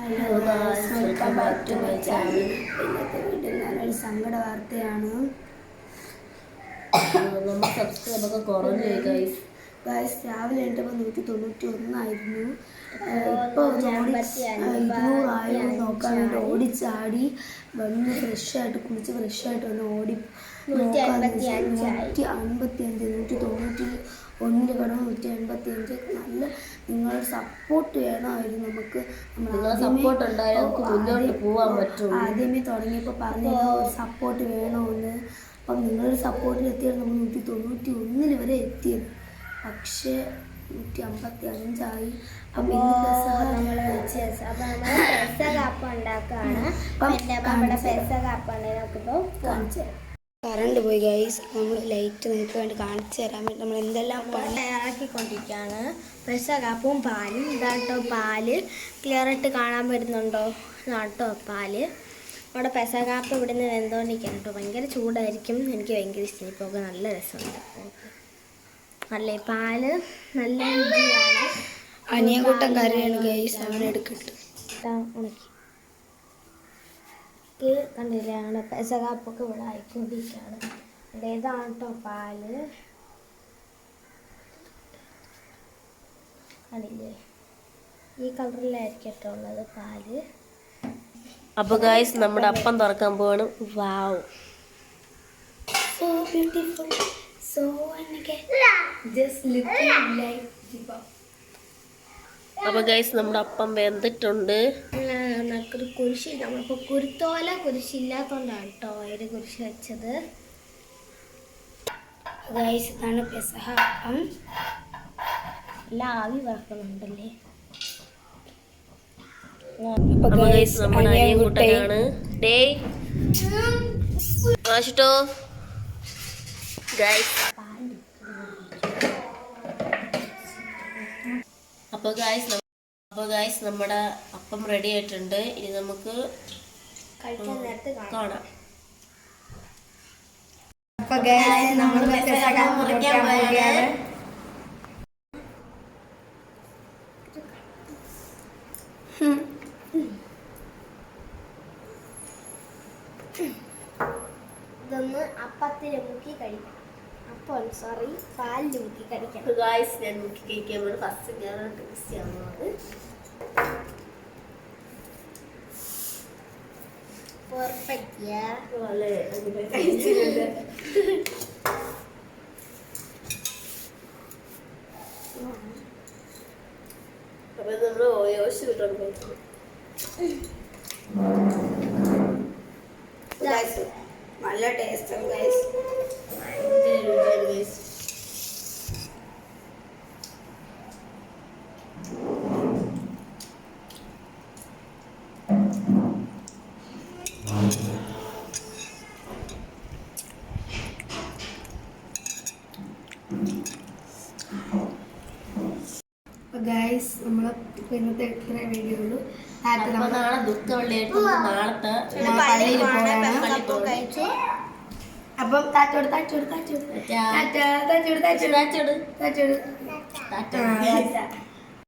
Hello welcome back to my channel ഇന്നത്തെ വീട്ടിൽ നല്ലൊരു സങ്കട വാർത്തയാണ് നമ്മുടെ സബ്സ്ക്രൈബ് ഒക്കെ കുറഞ്ഞു പോയി ഗൈസ് രാവിലെ എഴുന്നപ്പോൾ നൂറ്റി തൊണ്ണൂറ്റി ഒന്നായിരുന്നു ഇപ്പോൾ ഇരുന്നൂറായി നോക്കാൻ വേണ്ടി ഓടിച്ചാടി. വന്ന് ഫ്രഷായിട്ട് കുളിച്ച് ഫ്രഷായിട്ട് വന്ന് ഓടി നൂറ്റി അൻപത്തി അഞ്ച് നൂറ്റി തൊണ്ണൂറ്റി ഒന്നിന് കടം നൂറ്റി എൺപത്തി അഞ്ച് നല്ല നിങ്ങൾ സപ്പോർട്ട് ചെയ്യണമായിരുന്നു നമുക്ക് നമ്മൾ സപ്പോർട്ട് മുന്നോട്ട് പോകാൻ പറ്റും ആദ്യമേ തുടങ്ങിയപ്പോൾ പറഞ്ഞു സപ്പോർട്ട് വേണമെന്ന് അപ്പം നിങ്ങളുടെ സപ്പോർട്ടിൽ എത്തിയത് നമ്മൾ നൂറ്റി തൊണ്ണൂറ്റി ഒന്നിൽ വരെ എത്തിയത്. പക്ഷേ നൂറ്റി അമ്പത്തി അഞ്ചായി അപ്പം അപ്പൊ നമ്മൾ പെസ കാപ്പ ഉണ്ടാക്കാണ് പിന്നെ നമ്മുടെ പെസ കാപ്പ നോക്കുമ്പോൾ കാണിച്ചു തരാം. കറണ്ട് പോയി ഗൈസ് നമ്മൾ ലൈറ്റ് നിങ്ങൾക്ക് വേണ്ടി കാണിച്ചു തരാൻ വേണ്ടി നമ്മൾ എന്തെല്ലാം പണി തയ്യാറാക്കിക്കൊണ്ടിരിക്കുകയാണ് പെസ കാപ്പും പാലും. ഇതാട്ടോ പാൽ. ക്ലിയർ ആയിട്ട് കാണാൻ പറ്റുന്നുണ്ടോ? ഇതാട്ടോ പാൽ. നമ്മുടെ പെസ കാപ്പ് ഇവിടെ നിന്ന് വെന്തോണ്ടിരിക്കുകയാണ് കേട്ടോ. ഭയങ്കര ചൂടായിരിക്കും. എനിക്ക് ഭയങ്കര ഇഷ്ടം. ഇപ്പോൾ നല്ല രസമുണ്ട്. നല്ല പാൽ നല്ല രുചിയാണ്. അനിയൻകുട്ടൻ കറിയാണ് ഗൈസ് അവനെടുക്കട്ടെ. ഉണക്കി. ഇത് കണ്ടില്ലാണ് പെസകാപ്പൊക്കെ ഇവിടെ ആയിക്കൊണ്ടിരിക്കുകയാണ്. ഇതാണ് കേട്ടോ പാൽ? കണ്ടില്ലേ? ഈ കളറിലായിരിക്കും കേട്ടോ ഉള്ളത് പാൽ. അപ്പൊ ഗായ്സ് നമ്മുടെ അപ്പം തുറക്കാൻ പോവാണ്. Wow so beautiful so just looking like അപ്പൊ ഗൈസ് നമ്മുടെ അപ്പം വെന്തിട്ടുണ്ട്. നമുക്കൊരു കുരിശ് നമ്മളിപ്പോൾ കുരുത്തോല കുരിശില്ലാത്തതുകൊണ്ടാണ് കേട്ടോ ഒരു കുരിശ് വെച്ചത്. ഗൈസ് ഇതാണ് പെസഹ അപ്പം. എല്ലാം ആവി വറക്കുന്നുണ്ടല്ലേ അപ്പൊ ഗൈസ് അപ്പോൾ നമ്മുടെ അനിയൻകുട്ടൻ അനിയൻകുട്ടനാണ് ഡേ ആശുട്ടോ ഗൈസ് അപ്പൊ ഗൈസ് നമ്മുടെ അപ്പം റെഡി ആയിട്ടുണ്ട്. ഇനി നമുക്ക് കഴിക്കാൻ നേരത്ത് കാണാം. അപ്പത്തിന് ഇതൊന്ന് അപ്പത്തിൽ മുക്കി കഴിക്കണം. അപ്പം സോറി പാൽ മുക്കി കഴിക്കണം ഗായ്സ് ഞാൻ നോക്കി കഴിക്കാൻ വേണ്ടി ഫസ്റ്റ് ഞാൻ ടേസ്റ്റ് വളരെ അപ്പൊ നമ്മൾ ഓയോശ് കിട്ടുന്നു ഗൈസ് നല്ല ടേസ്റ്റ് ആണ് ഗൈസ് അപ്പൊ ഗൈസ് ഇപ്പൊ ഇന്നത്തെ ഇത്രേ വീഡിയോ ഉള്ളൂ. നാളെ ദുഃഖവെള്ളിയായിട്ട് നാളത്തെ പള്ളിയിൽ പോകണം അപ്പം താറ്റോട് താറ്റോട് താറ്റോട്. താറ്റോട് താറ്റോട് താറ്റോട് ടാറ്റാ. ആ,